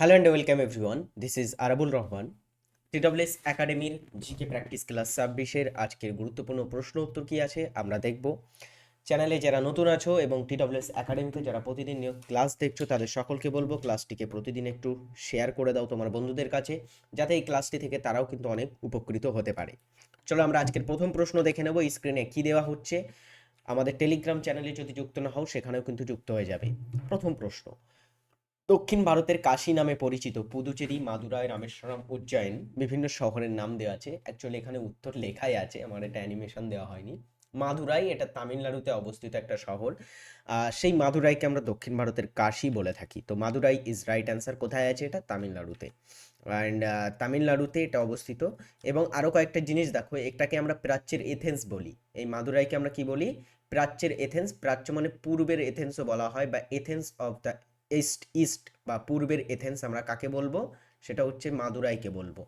Hello and welcome everyone this is Arabul Rahman TWS একাডেমির GK practice class ছাব্বিশের আজকের গুরুত্বপূর্ণ প্রশ্ন উত্তর কী আছে আমরা দেখব। চ্যানেলে যারা নতুন আছো এবং টিডব্লিউএস একাডেমিতে যারা প্রতিদিন নিয়োগ ক্লাস দেখছ, তাদের সকলকে বলব ক্লাসটিকে প্রতিদিন একটু শেয়ার করে দাও তোমার বন্ধুদের কাছে, যাতে এই ক্লাসটি থেকে তারাও কিন্তু অনেক উপকৃত হতে পারে। চলো আমরা আজকের প্রথম প্রশ্ন দেখে নেব স্ক্রিনে কি দেওয়া হচ্ছে। আমাদের টেলিগ্রাম চ্যানেলে যদি যুক্ত না হও, সেখানেও কিন্তু যুক্ত হয়ে যাবে। প্রথম প্রশ্ন দক্ষিণ ভারতের কাশী নামে পরিচিত পুদুচেরি, মাদুরাই, রামেশ্বরম উজ্জয়ন বিভিন্ন শহরের নাম দেওয়া আছে। অ্যাকচুয়ালি এখানে উত্তর লেখাই আছে, আমার এটা অ্যানিমেশন দেওয়া হয়নি। মাদুরাই এটা তামিলনাড়ুতে অবস্থিত একটা শহর। সেই মাদুরাইকে আমরা দক্ষিণ ভারতের কাশী বলে থাকি। তো মাদুরাই ইজ রাইট অ্যান্সার কোথায় আছে এটা? তামিলনাড়ুতে। অ্যান্ড তামিলনাড়ুতে এটা অবস্থিত। এবং আরও কয়েকটা জিনিস দেখো, একটাকে আমরা প্রাচ্যের এথেন্স বলি। এই মাদুরাইকে আমরা কি বলি? প্রাচ্যের এথেন্স প্রাচ্য মানে পূর্বের এথেন্সও বলা হয় বা Athens of the East East বা পূর্বের এথেন্স আমরা কাকে বলব? সেটা হচ্ছে মাদুরাইকে বলব।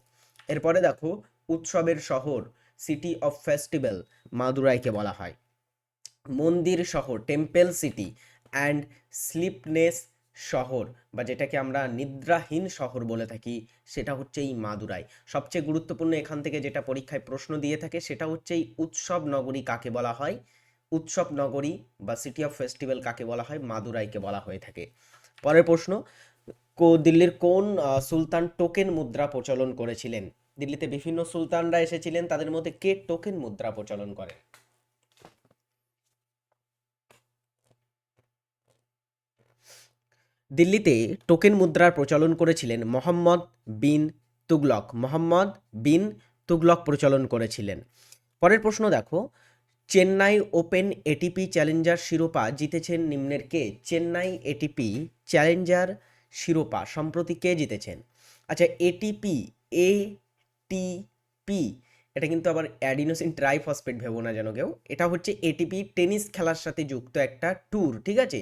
এরপরে দেখো, উৎসবের শহর সিটি অফ ফেস্টিভ্যাল মাদুরাইকে বলা হয়। মন্দির শহর টেম্পেল সিটি অ্যান্ড স্লিপনেস শহর বা যেটাকে আমরা নিদ্রাহীন শহর বলে থাকি, সেটা হচ্ছে এই মাদুরাই। সবচেয়ে গুরুত্বপূর্ণ এখান থেকে যেটা পরীক্ষায় প্রশ্ন দিয়ে থাকে, সেটা হচ্ছে এই উৎসব নগরী কাকে বলা হয়? উৎসব নগরী বা সিটি অফ ফেস্টিভ্যাল কাকে বলা হয়? মাদুরাইকে বলা হয়ে থাকে। পরের প্রশ্ন দিল্লির কোন সুলতান টোকেন মুদ্রা প্রচলন করেছিলেন? দিল্লিতে বিভিন্ন সুলতানরা এসেছিলেন, তাদের মধ্যে কে টোকেন মুদ্রা প্রচলন করেন দিল্লিতে টোকেন মুদ্রার প্রচলন করেছিলেন মোহাম্মদ বিন তুগলক। মোহাম্মদ বিন তুগলক প্রচলন করেছিলেন। পরের প্রশ্ন দেখো চেন্নাই ওপেন এটিপি চ্যালেঞ্জার শিরোপা জিতেছেন নিম্নের কে? চেন্নাই এটিপি চ্যালেঞ্জার শিরোপা সম্প্রতি কে জিতেছেন? আচ্ছা এটিপি এ টি পি, এটা কিন্তু আবার অ্যাডিনোসিন ট্রাইফসফেট ভেবো না যেন কেউ। এটা হচ্ছে এটিপি টেনিস খেলার সাথে যুক্ত একটা ট্যুর, ঠিক আছে?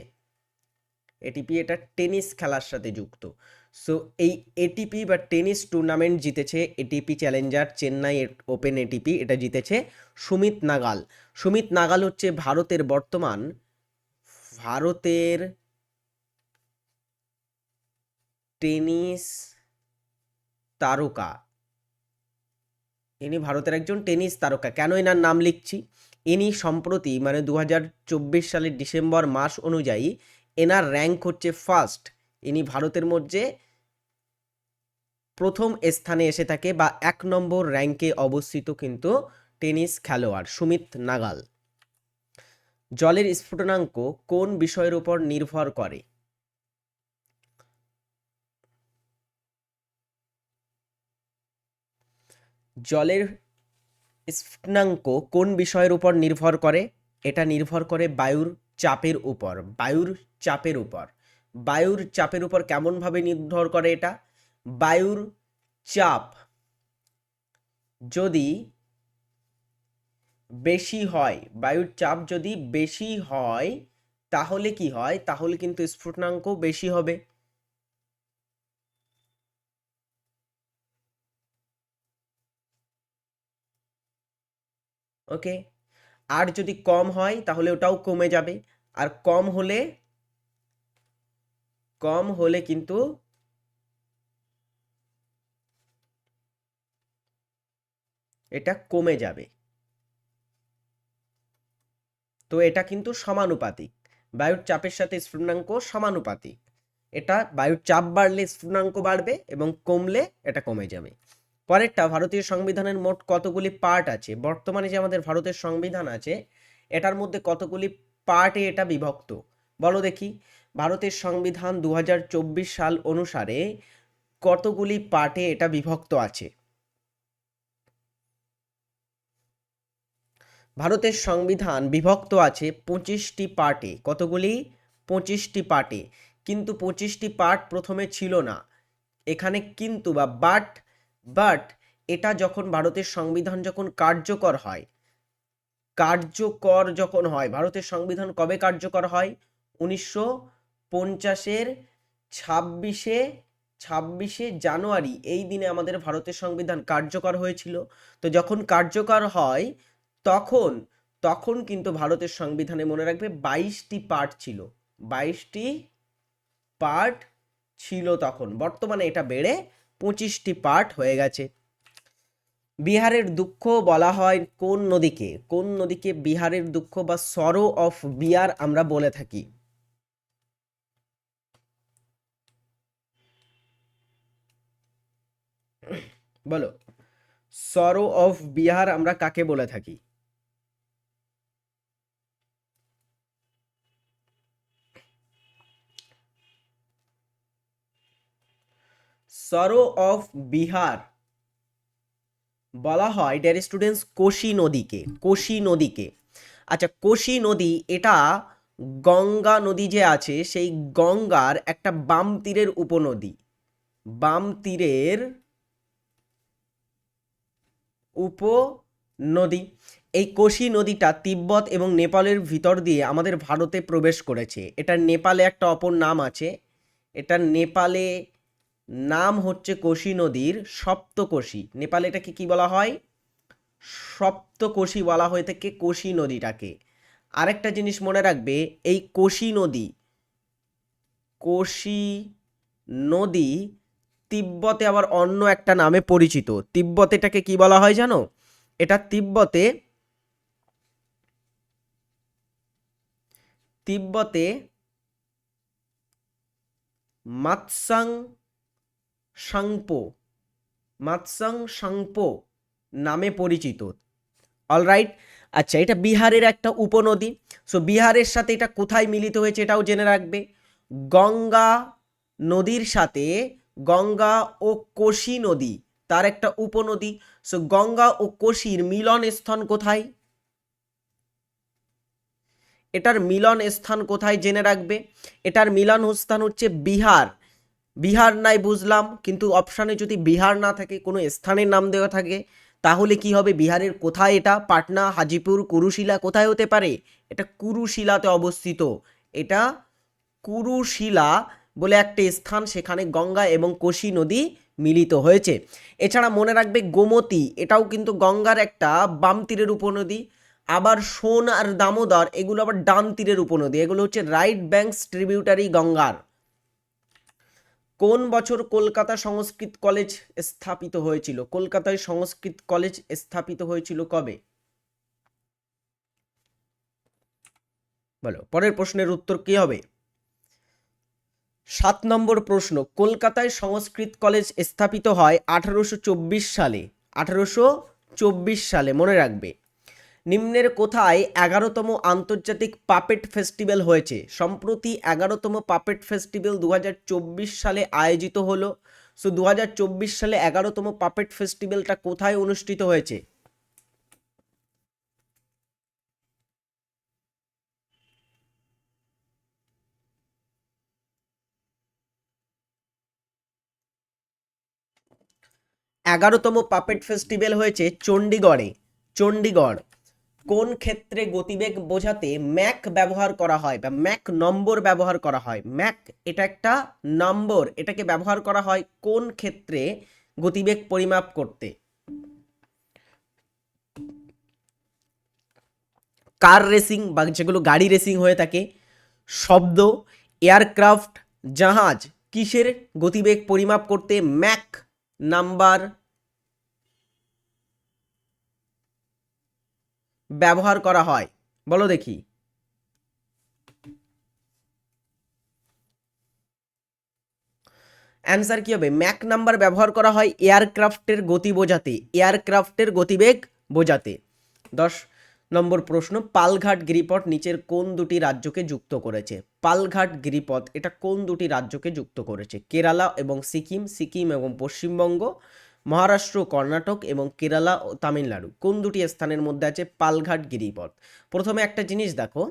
এটিপি এটা টেনিস খেলার সাথে যুক্ত। সো এই এটিপি বা টেনিস টুর্নামেন্ট জিতেছে ATP challenger Chennai open ATP এটা জিতেছে সুমিত নাগাল। সুমিত নাগাল হচ্ছে ভারতের বর্তমান, ভারতের টেনিস তারকা। ইনি ভারতের একজন টেনিস তারকা। কেন এনার নাম লিখছি? ইনি সম্প্রতি মানে দু হাজার চব্বিশ সালের ডিসেম্বর মাস অনুযায়ী, এনার র্যাঙ্ক হচ্ছে ফার্স্ট ইনি ভারতের মধ্যে প্রথম স্থানে এসে থাকে বা এক নম্বর র্যাঙ্কে অবস্থিত কিন্তু টেনিস খেলোয়াড় সুমিত নাগাল। জলের স্ফুটনাঙ্ক কোন বিষয়ের উপর নির্ভর করে? জলের স্ফুটনাঙ্ক কোন বিষয়ের উপর নির্ভর করে? এটা নির্ভর করে বায়ুর চাপের উপর, বায়ুর চাপের উপর। বায়ুর চাপের উপর কেমনভাবে নির্ভর করে এটা? বায়ুর চাপ যদি বেশি হয়, বায়ুর চাপ যদি বেশি হয়, তাহলে কি হয়? তাহলে কিন্তু স্ফুটনাঙ্ক বেশি হবে। ওকে? আর যদি কম হয়, তাহলে ওটাও কমে যাবে। আর কম হলে কম হলে কিন্তু এটা কমে যাবে। তো এটা কিন্তু সমানুপাতিক। বায়ুর চাপের সাথে স্ফুটনাঙ্ক সমানুপাতিক। এটা বায়ুর চাপ বাড়লে স্ফুটনাঙ্ক বাড়বে এবং কমলে এটা কমে যাবে। পরেরটা, ভারতীয় সংবিধানের মোট কতগুলি পার্ট আছে? বর্তমানে যে আমাদের ভারতের সংবিধান আছে, এটার মধ্যে কতগুলি পার্টে এটা বিভক্ত? বলো দেখি। ভারতের সংবিধান দু হাজার চব্বিশ সাল অনুসারে কতগুলি পার্টে এটা বিভক্ত আছে? ভারতের সংবিধান বিভক্ত আছে পঁচিশটি পার্টে। কতগুলি? পঁচিশটি পার্টে। কিন্তু পঁচিশটি পার্ট প্রথমে ছিল না। এখানে কিন্তু বা বাট বাট এটা যখন ভারতের সংবিধান যখন কার্যকর হয়, কার্যকর যখন হয়, ভারতের সংবিধান কবে কার্যকর হয়? উনিশশো পঞ্চাশের ছাব্বিশে ছাব্বিশে জানুয়ারি, এই দিনে আমাদের ভারতের সংবিধান কার্যকর হয়েছিল। তো যখন কার্যকর হয় তখন তখন কিন্তু ভারতের সংবিধানে মনে রাখবে বাইশটি পার্ট ছিল। বাইশটি পার্ট ছিল তখন। বর্তমানে এটা বেড়ে পঁচিশটি পার্ট হয়ে গেছে। বিহারের দুঃখ বলা হয় কোন নদীকে? কোন নদীকে বিহারের দুঃখ বা সরো অফ বিয়ার আমরা বলে থাকি? বলো। সরো অফ বিহার আমরা কাকে বলে থাকি? সরো অফ বিহার বলা হয় ডেয়ার স্টুডেন্টস কোশি নদীকে কোশি নদীকে। আচ্ছা কোশি নদী, এটা গঙ্গা নদী যে আছে, সেই গঙ্গার একটা বাম তীরের উপনদী। বাম তীরের উপনদী। এই কোশি নদীটা তিব্বত এবং নেপালের ভিতর দিয়ে আমাদের ভারতে প্রবেশ করেছে। এটা নেপালে একটা অপর নাম আছে। এটা নেপালে নাম হচ্ছে কোশি নদীর সপ্তকোশী। নেপালে এটাকে কি বলা হয়? সপ্তকোশী বলা হয়ে থাকে কোশি নদীটাকে। আরেকটা জিনিস মনে রাখবে, এই কোশি নদী কোশি নদী তিব্বতে আবার অন্য একটা নামে পরিচিত। তিব্বতে এটাকে কি বলা হয় জানো? এটা তিব্বতে তিব্বতে মাৎসাং সাংপো মাৎসাং সাংপো নামে পরিচিত। অলরাইট আচ্ছা এটা বিহারের একটা উপনদী। সো বিহারের সাথে এটা কোথায় মিলিত হয়েছে এটাও জেনে রাখবে। গঙ্গা নদীর সাথে গঙ্গা ও কোশি নদী, তার একটা উপনদী। সো গঙ্গা ও কোশির মিলন স্থান কোথায়? এটার মিলন স্থান কোথায় জেনে রাখবে। এটার মিলন স্থান হচ্ছে বিহার। বিহার নাই বুঝলাম, কিন্তু অপশানে যদি বিহার না থাকে, কোনো স্থানের নাম দেওয়া থাকে, তাহলে কি হবে? বিহারের কোথায় এটা? পাটনা, হাজিপুর, কুরুশিলা কোথায় হতে পারে? এটা কুরুশিলাতে অবস্থিত। এটা কুরুশিলা বলে একটা স্থান, সেখানে গঙ্গা এবং কোশি নদী মিলিত হয়েছে। এছাড়া মনে রাখবে গোমতী, এটাও কিন্তু গঙ্গার একটা বাম তীরের উপনদী। আবার সোন আর দামোদর, এগুলো আবার ডান তীরের উপনদী। এগুলো হচ্ছে রাইট ব্যাঙ্কস ট্রিবিউটারি গঙ্গার। কোন বছর কলকাতা সংস্কৃত কলেজ স্থাপিত হয়েছিল? কলকাতায় সংস্কৃত কলেজ স্থাপিত হয়েছিল কবে? বলো, পরের প্রশ্নের উত্তর কি হবে? সাত নম্বর প্রশ্ন, কলকাতায় সংস্কৃত কলেজ স্থাপিত হয় আঠারোশো চব্বিশ সালে। আঠারোশো চব্বিশ সালে, মনে রাখবে। নিম্নের কোথায় এগারোতম আন্তর্জাতিক পাপেট ফেস্টিভ্যাল হয়েছে? সম্প্রতি এগারোতম পাপেট ফেস্টিভ্যাল দু হাজার চব্বিশ সালে আয়োজিত হলো। সো দু হাজার চব্বিশ সালে এগারোতম পাপেট ফেস্টিভ্যালটা কোথায় অনুষ্ঠিত হয়েছে? এগারোতম পাপেট ফেস্টিভ্যাল হয়েছে চণ্ডীগড়ে চণ্ডীগড় কোন ক্ষেত্রে গতিবেগ বোঝাতে ম্যাক ব্যবহার করা হয় বা ম্যাক নম্বর ব্যবহার করা হয়? ম্যাক এটা একটা নম্বর, এটাকে ব্যবহার করা হয় কোন ক্ষেত্রে গতিবেগ পরিমাপ করতে? কার রেসিং বা যেগুলো গাড়ি রেসিং হয়ে থাকে? শব্দ, এয়ারক্রাফট, জাহাজ, কিসের গতিবেগ পরিমাপ করতে ম্যাক নাম্বার ব্যবহার করা হয়। বলো দেখি। অ্যান্সার কি হবে? ম্যাক নাম্বার ব্যবহার করা হয় এয়ারক্রাফটের গতি বোঝাতে। এয়ারক্রাফটের গতিবেগ বোঝাতে। দশ নম্বর প্রশ্ন, পালঘাট গিরিপথ নিচের কোন দুটি রাজ্যকে যুক্ত করেছে? পালঘাট গিরিপথ, এটা কোন দুটি রাজ্যকে যুক্ত করেছে? কেরালা এবং সিকিম সিকিম এবং পশ্চিমবঙ্গ। মহারাষ্ট্র, কর্ণাটক এবং কেরালা ও তামিলনাড়ু। কোন দুটি স্থানের মধ্যে আছে পালঘাট গিরিপথ? প্রথমে একটা জিনিস দেখো।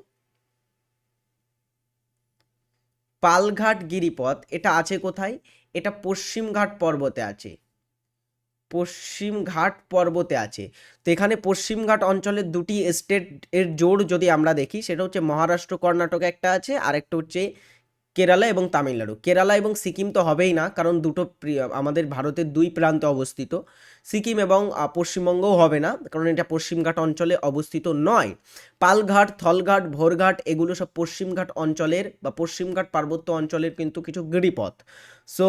পালঘাট গিরিপথ, এটা আছে কোথায়? এটা পশ্চিমঘাট পর্বতে আছে। পশ্চিমঘাট পর্বতে আছে। তো এখানে পশ্চিমঘাট অঞ্চলের দুটি স্টেট এর জোড় যদি আমরা দেখি, সেটা হচ্ছে মহারাষ্ট্র, কর্ণাটক একটা আছে আর একটা হচ্ছে কেরালা এবং তামিলনাড়ু। কেরালা এবং সিকিম তো হবেই না, কারণ দুটো আমাদের ভারতের দুই প্রান্তে অবস্থিত। সিকিম এবং পশ্চিমবঙ্গও হবে না, কারণ এটা পশ্চিমঘাট অঞ্চলে অবস্থিত নয়। পালঘাট, থলঘাট, ভোরঘাট এগুলো সব পশ্চিমঘাট অঞ্চলের বা পশ্চিমঘাট পার্বত্য অঞ্চলের কিন্তু কিছু গিরিপথ। সো,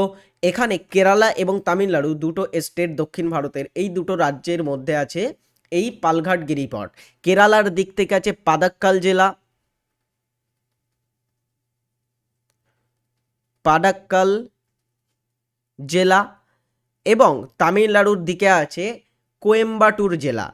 এখানে কেরালা এবং তামিলনাড়ু দুটো স্টেট দক্ষিণ ভারতের, এই দুটো রাজ্যের মধ্যে আছে এই পালঘাট গিরিপথ। কেরালার দিক থেকে আছে পাদাক্কাল জেলা পাডাক্কাল জেলা এবং তামিলনাড়ুর দিকে আছে কোয়েম্বাটুর জেলা।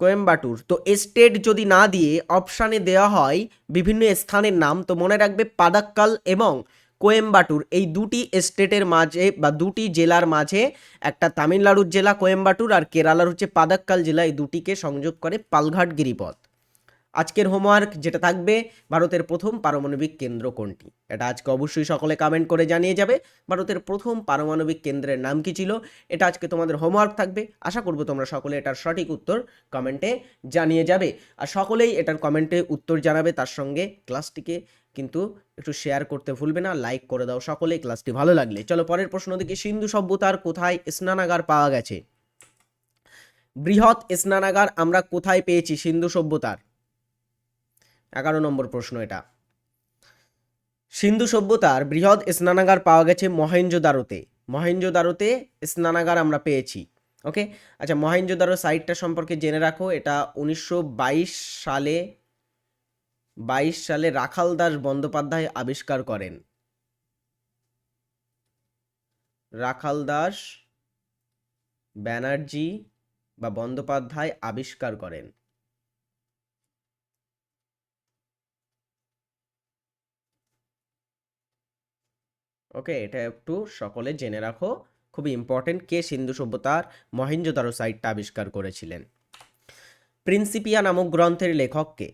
কোয়েম্বাটুর। তো স্টেট যদি না দিয়ে অপশানে দেওয়া হয় বিভিন্ন স্থানের নাম, তো মনে রাখবে পাদাক্কাল এবং কোয়েম্বাটুর। এই দুটি স্টেটের মাঝে বা দুটি জেলার মাঝে একটা তামিলনাড়ুর জেলা, কোয়েম্বাটুর, আর কেরালার হচ্ছে পাদাক্কাল জেলা। এই দুটিকে সংযোগ করে পালঘাট গিরিপথ। আজকের হোমওয়ার্ক যেটা থাকবে, ভারতের প্রথম পারমাণবিক কেন্দ্র কোনটি? এটা আজকে অবশ্যই সকলে কমেন্ট করে জানিয়ে যাবে। ভারতের প্রথম পারমাণবিক কেন্দ্রের নাম কি ছিল? এটা আজকে তোমাদের হোমওয়ার্ক থাকবে। আশা করব তোমরা সকলে এটার সঠিক উত্তর কমেন্টে জানিয়ে যাবে। আর সকলেই এটার কমেন্টে উত্তর জানাবে তার সঙ্গে ক্লাসটিকে কিন্তু একটু শেয়ার করতে ভুলবে না লাইক করে দাও সকলেই ক্লাসটি ভালো লাগলে। চলো পরের প্রশ্ন দেখি, সিন্ধু সভ্যতার কোথায় স্নানাগার পাওয়া গেছে? বৃহৎ স্নানাগার আমরা কোথায় পেয়েছি সিন্ধু সভ্যতার? এগারো নম্বর প্রশ্ন এটা। সিন্ধু সভ্যতার বৃহৎ স্নানাগার পাওয়া গেছে মহেঞ্জোদারোতে মহেঞ্জোদারোতে স্নানাগার আমরা পেয়েছি, ওকে? আচ্ছা মহেঞ্জোদারো সাইটটা সম্পর্কে জেনে রাখো, এটা উনিশশো বাইশ সালে বাইশ সালে রাখাল দাস বন্দ্যোপাধ্যায় আবিষ্কার করেন। রাখাল দাস ব্যানার্জি বা বন্দ্যোপাধ্যায় আবিষ্কার করেন। ওকে এটা একটু সকলে জেনে রাখো। খুবই ইম্পর্টেন্ট কে সিন্ধু সভ্যতার মহেঞ্জোদারো সাইটটা আবিষ্কার করেছিলেন। প্রিন্সিপিয়া নামক গ্রন্থের লেখককে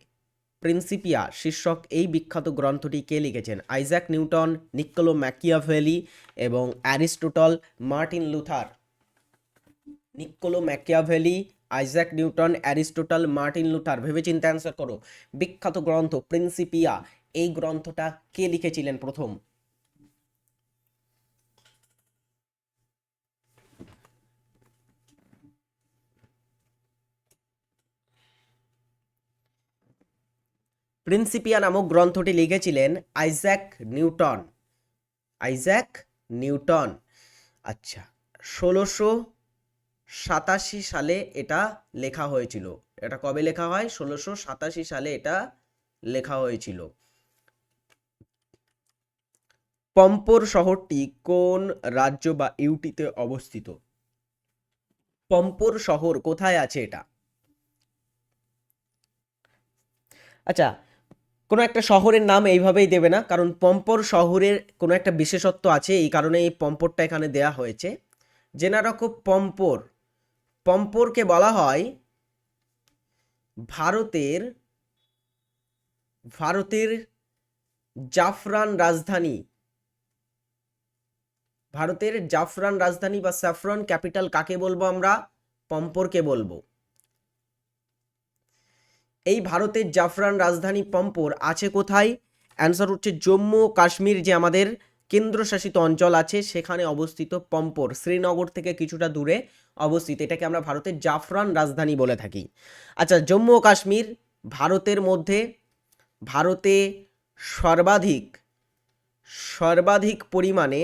প্রিন্সিপিয়া শীর্ষক এই বিখ্যাত গ্রন্থটি কে লিখেছেন? আইজ্যাক নিউটন নিক্কোলো ম্যাকিয়াভেলি এবং Aristotle Martin Luther Niccolo Machiavelli Isaac Newton Aristotle Martin Luther ভেবে চিন্তা অ্যান্সার করো। বিখ্যাত গ্রন্থ প্রিন্সিপিয়া এই গ্রন্থটা কে লিখেছিলেন প্রথম? প্রিন্সিপিয়া নামক গ্রন্থটি লিখেছিলেন আইজ্যাক নিউটন। Isaac Newton. আচ্ছা ষোলোশো সাতাশি সালে এটা লেখা হয়েছিল। এটা কবে লেখা হয়? ষোলোশো সাতাশি সালে এটা লেখা হয়েছিল। পম্পোর শহরটি কোন রাজ্য বা ইউটিতে অবস্থিত? পম্পোর শহর কোথায় আছে এটা? আচ্ছা কোনো একটা শহরের নাম এইভাবেই দেবে না, কারণ পম্পর শহরের কোনো একটা বিশেষত্ব আছে, এই কারণে এই পম্পরটা এখানে দেয়া হয়েছে। জেনা রাখো পম্পর, পম্পরকে বলা হয় ভারতের ভারতের জাফরান রাজধানী। ভারতের জাফরান রাজধানী বা স্যাফরন ক্যাপিটাল কাকে বলব আমরা? পম্পরকে বলব। এই ভারতের জাফরান রাজধানী পম্পোর আছে কোথায়? অ্যান্সার হচ্ছে জম্মু ও কাশ্মীর, যে আমাদের কেন্দ্রশাসিত অঞ্চল আছে, সেখানে অবস্থিত পম্পোর। শ্রীনগর থেকে কিছুটা দূরে অবস্থিত। এটাকে আমরা ভারতের জাফরান রাজধানী বলে থাকি। আচ্ছা জম্মু ও কাশ্মীর, ভারতের মধ্যে ভারতে সর্বাধিক সর্বাধিক পরিমাণে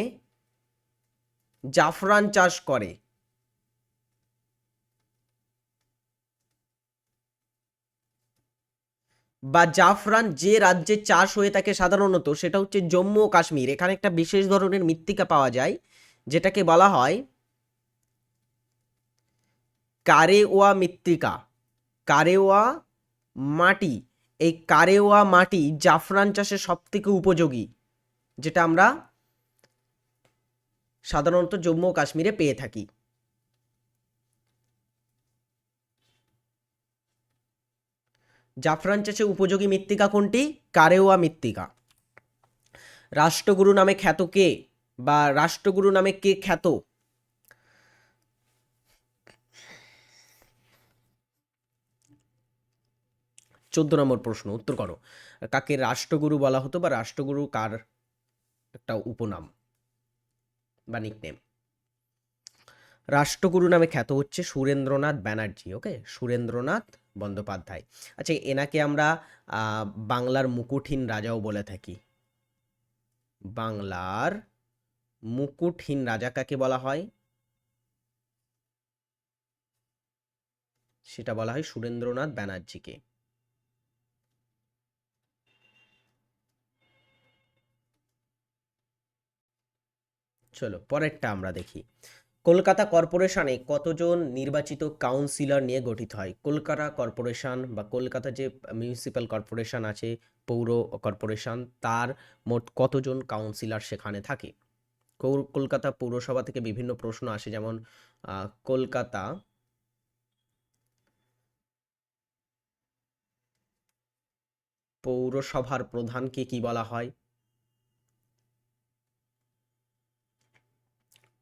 জাফরান চাষ করে। বা জাফরান যে রাজ্যে চাষ হয়ে থাকে সাধারণত, সেটা হচ্ছে জম্মু ও কাশ্মীর। এখানে একটা বিশেষ ধরনের মৃত্তিকা পাওয়া যায়, যেটাকে বলা হয় কারেওয়া মৃত্তিকা। কারেওয়া মাটি, এই কারেওয়া মাটি জাফরান চাষে সব থেকে উপযোগী, যেটা আমরা সাধারণত জম্মু ও কাশ্মীরে পেয়ে থাকি। জাফরান চাষে উপযোগী মৃত্তিকা কোনটি? কারেওয়া মৃত্তিকা। রাষ্ট্রগুরু নামে খ্যাত কে বা রাষ্ট্রগুরু নামে কে খ্যাত? চোদ্দ নম্বর প্রশ্ন, উত্তর করো। কাকে রাষ্ট্রগুরু বলা হতো বা রাষ্ট্রগুরু কার একটা উপনাম বা নিকনেম রাষ্ট্রগুরু নামে খ্যাত হচ্ছে সুরেন্দ্রনাথ ব্যানার্জি ওকে সুরেন্দ্রনাথ বন্দ্যোপাধ্যায়। আচ্ছা এনাকে আমরা বাংলার মুকুটহীন রাজাও বলে থাকি। বাংলার মুকুটহীন রাজা কাকে বলা হয়? সেটা বলা হয় সুরেন্দ্রনাথ ব্যানার্জিকে। চলো, পরেরটা আমরা দেখি। কলকাতা কর্পোরেশনে কতজন নির্বাচিত কাউন্সিলর নিয়ে গঠিত হয়? কলকাতা কর্পোরেশন বা কলকাতা যে মিউনিসিপ্যাল কর্পোরেশন আছে, পৌর কর্পোরেশন, তার মোট কতজন কাউন্সিলর সেখানে থাকে? কলকাতা পৌরসভা থেকে বিভিন্ন প্রশ্ন আসে, যেমন কলকাতা পৌরসভার প্রধানকে কি বলা হয়?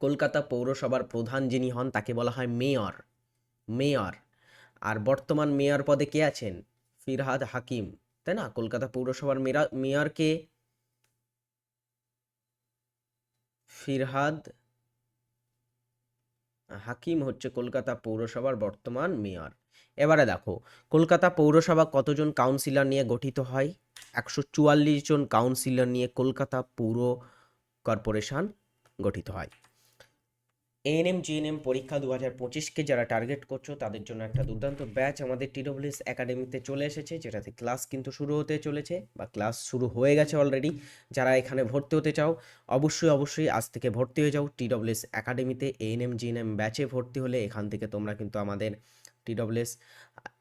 কলকাতা পৌরসভার প্রধান যিনি হন, তাকে বলা হয় মেয়র। মেয়র। আর বর্তমান মেয়র পদে কে আছেন? ফিরহাদ হাকিম। তাই না? কলকাতা পৌরসভার মেরা- মেয়রকে ফিরহাদ হাকিম হচ্ছে কলকাতা পৌরসভার বর্তমান মেয়র। এবারে দেখো, কলকাতা পৌরসভা কতজন কাউন্সিলর নিয়ে গঠিত হয়? একশো চুয়াল্লিশ জন কাউন্সিলর নিয়ে কলকাতা পৌর কর্পোরেশন গঠিত হয়। এএনএম জিএনএম পরীক্ষা দু হাজার পঁচিশকে যারা টার্গেট করছ, তাদের জন্য একটা দুর্দান্ত ব্যাচ আমাদের টিডব্লিউএস একাডেমিতে চলে এসেছে, যেটাতে ক্লাস কিন্তু শুরু হতে চলেছে বা ক্লাস শুরু হয়ে গেছে অলরেডি যারা এখানে ভর্তি হতে চাও, অবশ্যই অবশ্যই আজ থেকে ভর্তি হয়ে যাও টিডব্লিউএস একাডেমিতে এএনএম জিএনএম ব্যাচে ভর্তি হলে এখান থেকে তোমরা কিন্তু আমাদের টিডব্লিউএস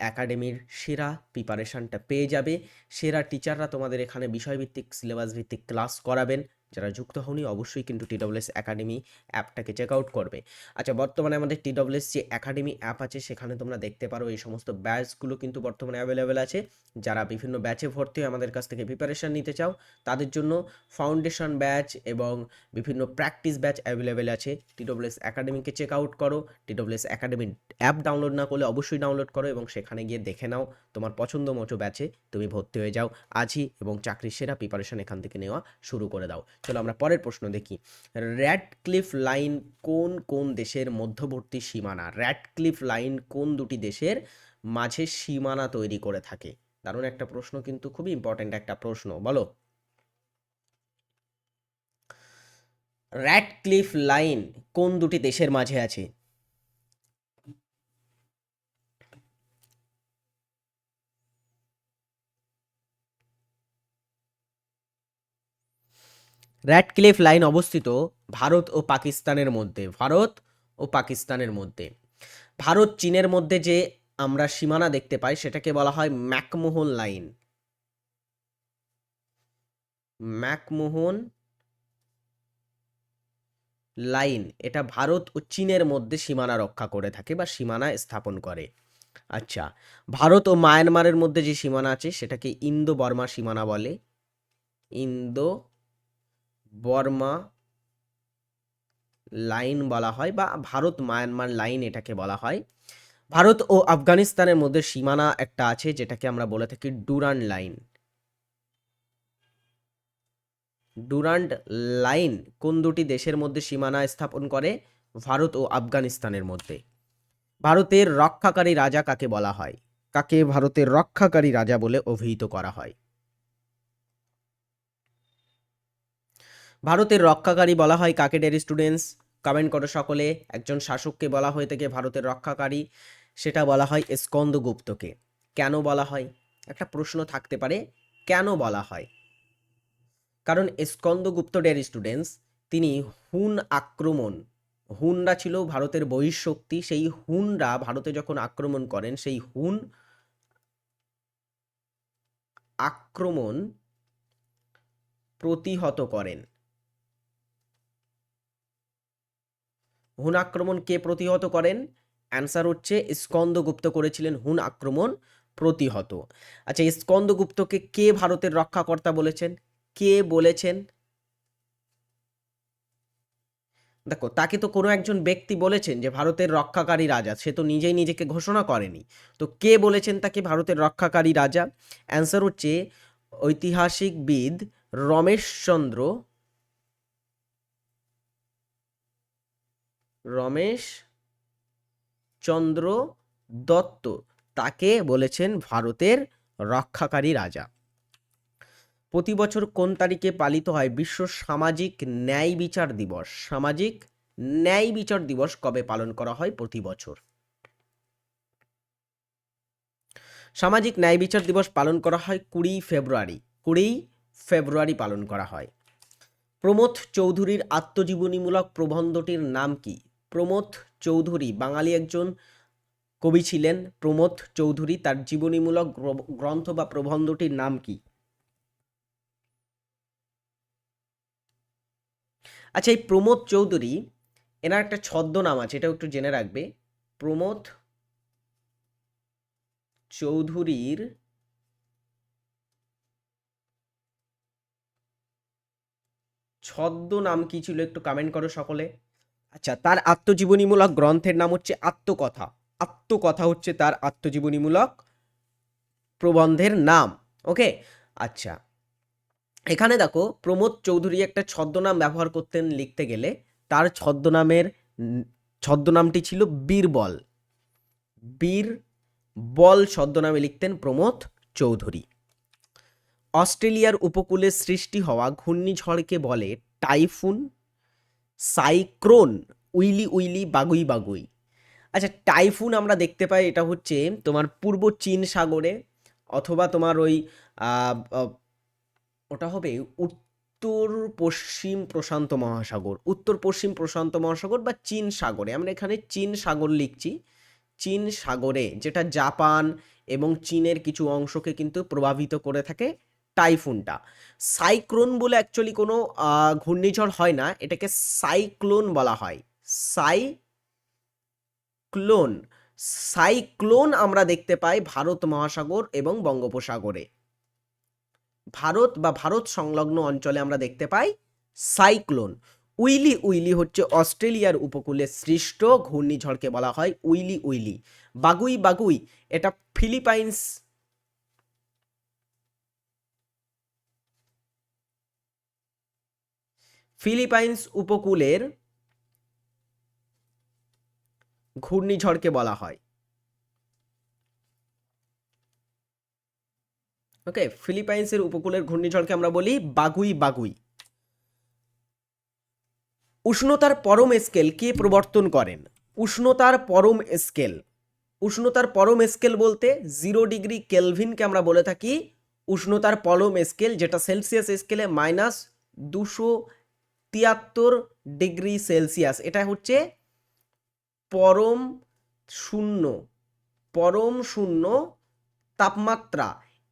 একাডেমির সেরা প্রিপারেশনটা পেয়ে যাবে। সেরা টিচাররা তোমাদের এখানে বিষয়ভিত্তিক সিলেবাস ভিত্তিক ক্লাস করাবেন। যারা যুক্ত হওনি, অবশ্যই কিন্তু টিডব্লিউএস একাডেমি অ্যাপটাকে চেক আউট করবে। আচ্ছা বর্তমানে আমাদের টি টিডব্লিউএস যে একাডেমি অ্যাপ আছে, সেখানে তোমরা দেখতে পারো এই সমস্ত ব্যাচগুলো কিন্তু বর্তমানে অ্যাভেলেবেল আছে। যারা বিভিন্ন ব্যাচে ভর্তি হয়ে আমাদের কাছ থেকে প্রিপারেশান নিতে চাও, তাদের জন্য ফাউন্ডেশন ব্যাচ এবং বিভিন্ন প্র্যাকটিস ব্যাচ অ্যাভেলেবেল আছে। টি টিডব্লিউএস একাডেমিকে চেক আউট করো। টি টিডব্লিউএস একাডেমির অ্যাপ ডাউনলোড না করলে অবশ্যই ডাউনলোড করো এবং সেখানে গিয়ে দেখে নাও তোমার পছন্দ মতো ব্যাচে তুমি ভর্তি হয়ে যাও। আজই এবং চাকরির সেরা প্রিপারেশন এখান থেকে নেওয়া শুরু করে দাও। চলো আমরা পরের প্রশ্ন দেখি। র্যাডক্লিফ লাইন কোন কোন দেশের মধ্যবর্তী সীমানা? র্যাডক্লিফ লাইন কোন দুটি দেশের মাঝে সীমানা তৈরি করে থাকে? দারুণ একটা প্রশ্ন কিন্তু, খুবই ইম্পর্ট্যান্ট একটা প্রশ্ন, বলো। র্যাডক্লিফ লাইন কোন দুটি দেশের মাঝে আছে? র্যাডক্লিফ লাইন অবস্থিত ভারত ও পাকিস্তানের মধ্যে, ভারত ও পাকিস্তানের মধ্যে। ভারত, চীনের মধ্যে যে আমরা সীমানা দেখতে পাই, সেটাকে বলা হয় ম্যাকমোহন লাইন। ম্যাকমোহন লাইন, এটা ভারত ও চীনের মধ্যে সীমানা রক্ষা করে থাকে বা সীমানা স্থাপন করে। আচ্ছা ভারত ও মায়ানমারের মধ্যে যে সীমানা আছে, সেটাকে ইন্দো বর্মা সীমানা বলে। ইন্দো বর্মা লাইন বলা হয় বা ভারত মায়ানমার লাইন এটাকে বলা হয়। ভারত ও আফগানিস্তানের মধ্যে সীমানা একটা আছে যেটাকে আমরা বলে থাকি ডুরান্ড লাইন। ডুরান্ড লাইন কোন দুটি দেশের মধ্যে সীমানা স্থাপন করে? ভারত ও আফগানিস্তানের মধ্যে। ভারতের রক্ষাকারী রাজা কাকে বলা হয়? কাকে ভারতের রক্ষাকারী রাজা বলে অভিহিত করা হয়? ভারতের রক্ষাকারী বলা হয় কাকে ডের স্টুডেন্টস। কমেন্ট করো সকলে, একজন শাসককে বলা হয়ে থাকে ভারতের রক্ষাকারী, সেটা বলা হয় স্কন্দগুপ্তকে কেন বলা হয়? একটা প্রশ্ন থাকতে পারে, কেন বলা হয়? কারণ স্কন্দগুপ্ত ডের স্টুডেন্টস, তিনি হুন আক্রমণ, হুনরা ছিল ভারতের বহিঃশক্তি, সেই হুনরা ভারতে যখন আক্রমণ করেন, সেই হুন আক্রমণ প্রতিহত করেন। হুন আক্রমণ কে প্রতিহত করেন? অ্যান্সার হচ্ছে স্কন্দগুপ্ত করেছিলেন হুন আক্রমণ প্রতিহত। আচ্ছা স্কন্দগুপ্তকে কে ভারতের রক্ষাকর্তা বলেছেন? কে বলেছেন? দেখো, তাকে তো কোনো একজন ব্যক্তি বলেছেন যে ভারতের রক্ষাকারী রাজা, সে তো নিজেই নিজেকে ঘোষণা করেনি। তো কে বলেছেন তাকে ভারতের রক্ষাকারী রাজা? অ্যান্সার হচ্ছে ঐতিহাসিকবিদ রমেশচন্দ্র রমেশ চন্দ্র দত্ত, তাকে বলেছেন ভারতের রক্ষাকারী রাজা। প্রতি বছর কোন তারিখে পালিত হয় বিশ্ব সামাজিক ন্যায় বিচার দিবস? সামাজিক ন্যায় বিচার দিবস কবে পালন করা হয় প্রতি বছর? সামাজিক ন্যায় বিচার দিবস পালন করা হয় কুড়ি ফেব্রুয়ারি। কুড়ি ফেব্রুয়ারি পালন করা হয়। প্রমোদ চৌধুরীর আত্মজীবনীমূলক প্রবন্ধটির নাম কি? প্রমথ চৌধুরী। বাঙালি একজন কবি ছিলেন প্রমথ চৌধুরী। তার জীবনীমূলক গ্রন্থ বা প্রবন্ধটির নাম কি? আচ্ছা এই প্রমোদ চৌধুরী, এনার একটা ছদ্মনাম আছে, এটাও একটু জেনে রাখবে। প্রমোদ চৌধুরীর ছদ্মনাম কি ছিল একটু কমেন্ট করো সকলে। আচ্ছা তার আত্মজীবনীমূলক গ্রন্থের নাম হচ্ছে আত্মকথা। আত্মকথা হচ্ছে তার আত্মজীবনীমূলক প্রবন্ধের নাম। ওকে? আচ্ছা। এখানে দেখো, প্রমোদ চৌধুরী একটা ছদ্মনাম ব্যবহার করতেন লিখতে গেলে। তার ছদ্মনামের ছদ্মনামটি ছিল বীরবল। বীর বল ছদ্মনামে লিখতেন প্রমোদ চৌধুরী। অস্ট্রেলিয়ার উপকূলে সৃষ্টি হওয়া ঘূর্ণিঝড়কে বলে typhoon. Cyclone, willy willy, baguio baguio. আচ্ছা টাইফুন আমরা দেখতে পাই, এটা হচ্ছে তোমার পূর্ব চীন সাগরে অথবা তোমার ওই ওটা হবে উত্তর পশ্চিম প্রশান্ত মহাসাগর। উত্তর পশ্চিম প্রশান্ত মহাসাগর বা চীন সাগরে। আমরা এখানে চীন সাগর লিখছি। চীন সাগরে, যেটা জাপান এবং চীনের কিছু অংশকে কিন্তু প্রভাবিত করে থাকে। টাইফুনটা। সাইক্লোন বলে অ্যাকচুয়ালি কোনো ঘূর্ণিঝড় হয় না, এটাকে সাইক্লোন বলা হয়। সাইক্লোন। সাইক্লোন আমরা দেখতে পাই ভারত মহাসাগর এবং বঙ্গোপসাগরে। ভারত বা ভারত সংলগ্ন অঞ্চলে আমরা দেখতে পাই সাইক্লোন। উইলি উইলি হচ্ছে অস্ট্রেলিয়ার উপকূলে সৃষ্ট ঘূর্ণিঝড়কে বলা হয় উইলি উইলি। বাগুই বাগুই, এটা ফিলিপাইন্স ফিলিপাইন্স উপকূলের ঘূর্ণিঝড়কে বলা হয়। ওকে ফিলিপাইন্সের উপকূলের ঘূর্ণিঝড়কে আমরা বলি বাগুই বাগুই। উষ্ণতার পরম স্কেল কে প্রবর্তন করেন? উষ্ণতার পরম স্কেল। উষ্ণতার পরম স্কেল বলতে জিরো ডিগ্রি কেলভিনকে আমরা বলে থাকি। উষ্ণতার পরম স্কেল যেটা সেলসিয়াস স্কেলে মাইনাস দুশো তিয়াত্তর ডিগ্রি সেলসিয়াস। এটা হচ্ছে পরম শূন্য পরম শূন্য তাপমাত্রা।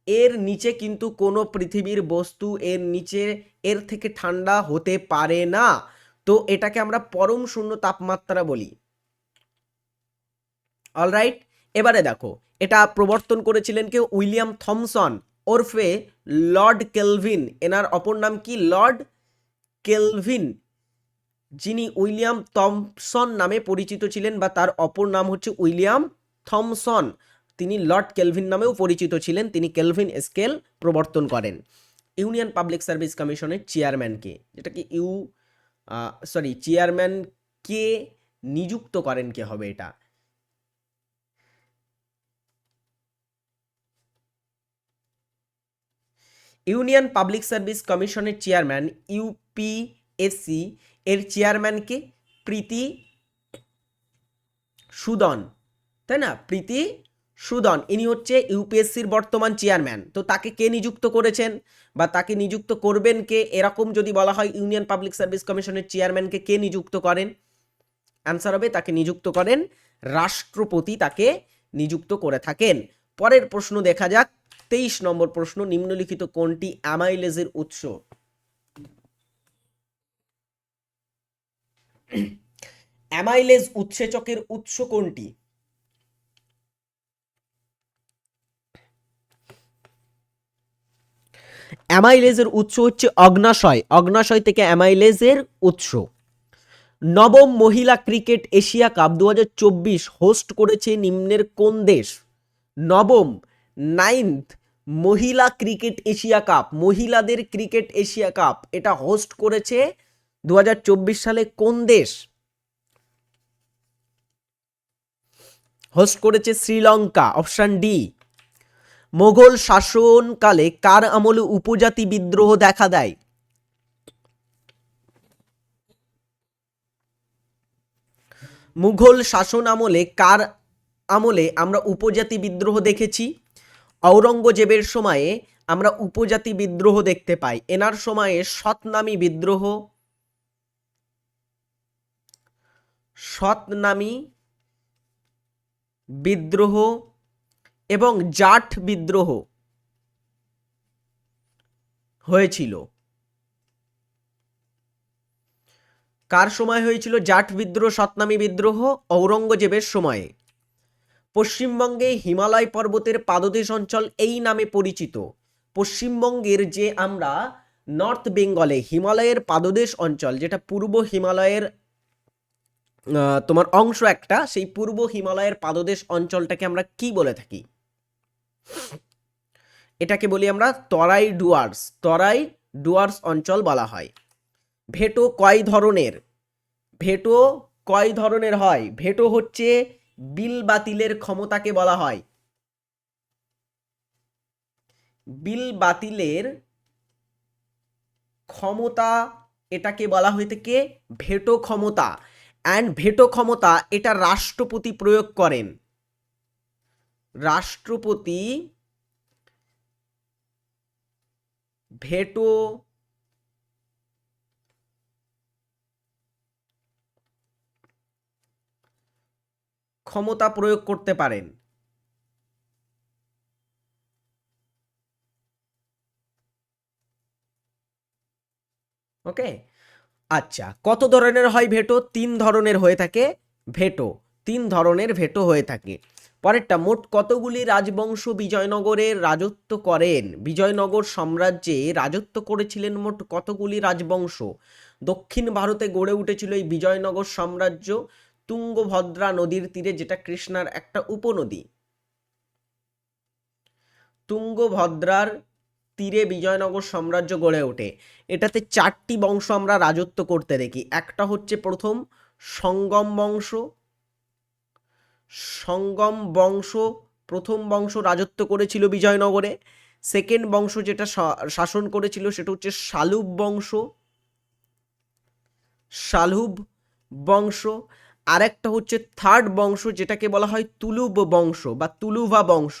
এর নিচে কিন্তু কোনো পৃথিবীর বস্তু, এর নিচে, এর থেকে ঠান্ডা হতে পারে না। তো এটাকে আমরা পরম শূন্য তাপমাত্রা বলি। অলরাইট এবারে দেখো, এটা প্রবর্তন করেছিলেন কেউ উইলিয়াম থমসন, ওরফে লর্ড কেলভিন। এনার অপর নাম কি? লর্ড কেলভিন, যিনি উইলিয়াম থমসন নামে পরিচিত ছিলেন বা তার অপর নাম হচ্ছে উইলিয়াম থমসন, তিনি লর্ড কেলভিন নামেও পরিচিত ছিলেন, তিনি কেলভিন স্কেল প্রবর্তন করেন। ইউনিয়ন পাবলিক সার্ভিস কমিশনের চেয়ারম্যানকে, যেটা কি ইউ সরি, চেয়ারম্যান কে নিযুক্ত করেন কে হবে এটা? ইউনিয়ন পাবলিক সার্ভিস কমিশনের চেয়ারম্যান ইউপিএসসি এর চেয়ারম্যানকে প্রীতি সুদন। তাই না? প্রীতি সুদন। ইনি হচ্ছে ইউপিএসসির বর্তমান চেয়ারম্যান তো তাকে কে নিযুক্ত করেছেন বা তাকে নিযুক্ত করবেন কে? এরকম যদি বলা হয় ইউনিয়ন পাবলিক সার্ভিস কমিশনের চেয়ারম্যানকে কে নিযুক্ত করেন? অ্যান্সার হবে, তাকে নিযুক্ত করেন রাষ্ট্রপতি, তাকে নিযুক্ত করে থাকেন। পরের প্রশ্ন দেখা যাক। তেইশ নম্বর প্রশ্ন, নিম্নলিখিত কোনটি অ্যামাইলেজের উৎস? অ্যামাইলেজ উৎসেচকের উৎস কোনটি? অ্যামাইলেজের উৎস হচ্ছে অগ্নাশয়। অগ্নাশয় থেকে অ্যামাইলেজের উৎস। নবম মহিলা ক্রিকেট এশিয়া কাপ দু হাজার চব্বিশ হোস্ট করেছে নিম্নের কোন দেশ? নবম নাইন্থ মহিলা ক্রিকেট এশিয়া কাপ। মহিলাদের ক্রিকেট এশিয়া কাপ। এটা হোস্ট করেছে দু হাজার চব্বিশ সালে কোন দেশ হোস্ট করেছে শ্রীলঙ্কা? অপশন ডি মোগল শাসনকালে কার আমলে উপজাতি বিদ্রোহ দেখা দেয়? মুঘল শাসন আমলে কার আমলে আমরা উপজাতি বিদ্রোহ দেখেছি? ঔরঙ্গজেবের সময়ে আমরা উপজাতি বিদ্রোহ দেখতে পাই। এনার সময়ে সতনামী বিদ্রোহ সতনামী বিদ্রোহ এবং জাট বিদ্রোহ হয়েছিল। কার সময় হয়েছিল জাট বিদ্রোহ সতনামী বিদ্রোহ? ঔরঙ্গজেবের সময়ে। পশ্চিমবঙ্গে হিমালয় পর্বতের পাদদেশ অঞ্চল এই নামে পরিচিত। পশ্চিমবঙ্গের যে আমরা নর্থ বেঙ্গলে হিমালয়ের পাদদেশ অঞ্চল, যেটা পূর্ব হিমালয়ের তোমার অংশ একটা, সেই পূর্ব হিমালয়ের পাদদেশ অঞ্চলটাকে আমরা কি বলে থাকি? এটাকে বলি আমরা তরাই ডুয়ার্স। তরাই ডুয়ার্স অঞ্চল বলা হয়। ভেটো কয় ধরনের? ভেটো কয় ধরনের হয়? ভেটো হচ্ছে বিল বাতিলের ক্ষমতাকে বলা হয়। বিল বাতিলের ক্ষমতা এটাকে বলা হয়ে থাকে ভেটো ক্ষমতা। অ্যান্ড ভেটো ক্ষমতা এটা রাষ্ট্রপতি প্রয়োগ করেন। রাষ্ট্রপতি ভেটো ক্ষমতা প্রয়োগ করতে পারেন। ওকে আচ্ছা কত ধরনের হয় ভেটো? তিন ধরনের হয়ে থাকে ভেটো। তিন ধরনের ভেটো হয়ে থাকে। পরেরটা, মোট কতগুলি রাজবংশ বিজয়নগরের রাজত্ব করেন? বিজয়নগর সাম্রাজ্যে রাজত্ব করেছিলেন মোট কতগুলি রাজবংশ? দক্ষিণ ভারতে গড়ে উঠেছিল এই বিজয়নগর সাম্রাজ্য তুঙ্গভদ্রা নদীর তীরে, যেটা কৃষ্ণার একটা উপনদী। তুঙ্গভদ্রার তীরে বিজয়নগর সাম্রাজ্য গড়ে ওঠে। এটাতে চারটি বংশ আমরা রাজত্ব করতে দেখি। একটা হচ্ছে প্রথম সঙ্গম বংশ। সঙ্গম বংশ প্রথম বংশ রাজত্ব করেছিল বিজয়নগরে। সেকেন্ড বংশ যেটা শাসন করেছিল সেটা হচ্ছে শালুব বংশ। শালুব বংশ। আরেকটা হচ্ছে থার্ড বংশ যেটাকে বলা হয় তুলুব বংশ বা তুলুভা বংশ।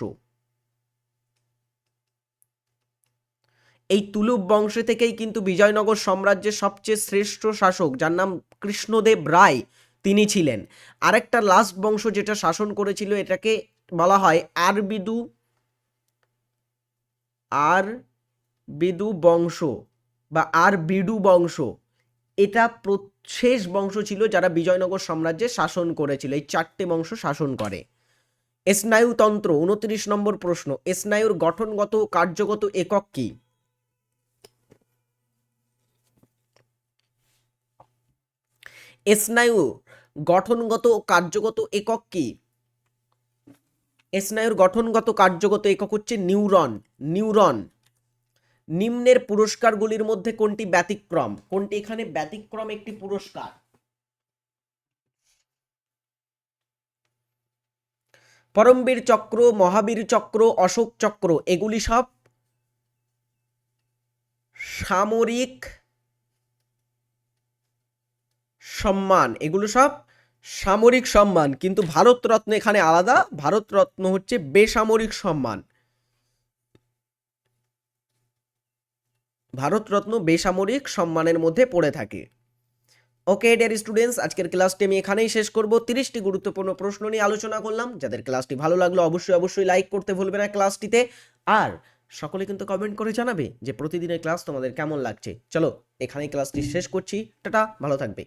এই তুলুব বংশ থেকেই কিন্তু বিজয়নগর সাম্রাজ্যের সবচেয়ে শ্রেষ্ঠ শাসক, যার নাম কৃষ্ণদেব রায়, তিনি ছিলেন। আরেকটা লাস্ট বংশ যেটা শাসন করেছিল, এটাকে বলা হয় আরবিদু আর বিদু বংশ বা আর বিডু বংশ। এটা শেষ বংশ ছিল যারা বিজয়নগর সাম্রাজ্যে শাসন করেছিল, এই চারটে বংশ শাসন করে। স্নায়ুতন্ত্র, উনত্রিশ নম্বর প্রশ্ন, স্নায়ুর গঠনগত, কার্যগত একক কি? স্নায়ু গঠনগত কার্যগত একক কি? স্নায়ুর গঠনগত কার্যগত একক হচ্ছে নিউরন নিউরন। নিম্নের পুরস্কারগুলির মধ্যে কোনটি ব্যতিক্রম? কোনটি এখানে ব্যতিক্রম একটি পুরস্কার? পরমবীর চক্র, মহাবীর চক্র, অশোক চক্র, এগুলি সব সামরিক সম্মান, এগুলো সব সামরিক সম্মান। কিন্তু ভারতরত্ন এখানে আলাদা। ভারতরত্ন হচ্ছে বেসামরিক সম্মান। ভারতরত্ন বেসামরিক সম্মানের মধ্যে পড়ে থাকে। ওকে ডিয়ার স্টুডেন্টস আজকের ক্লাসটি আমি এখানেই শেষ করব। তিরিশটি গুরুত্বপূর্ণ প্রশ্ন নিয়ে আলোচনা করলাম। যাদের ক্লাসটি ভালো লাগল, অবশ্যই অবশ্যই লাইক করতে ভুলবে না ক্লাসটিতে আর সকলে কিন্তু কমেন্ট করে জানাবে যে প্রতিদিনের ক্লাস তোমাদের কেমন লাগছে। চলো, এখানেই ক্লাসটি শেষ করছি। টাটা, ভালো থাকবে।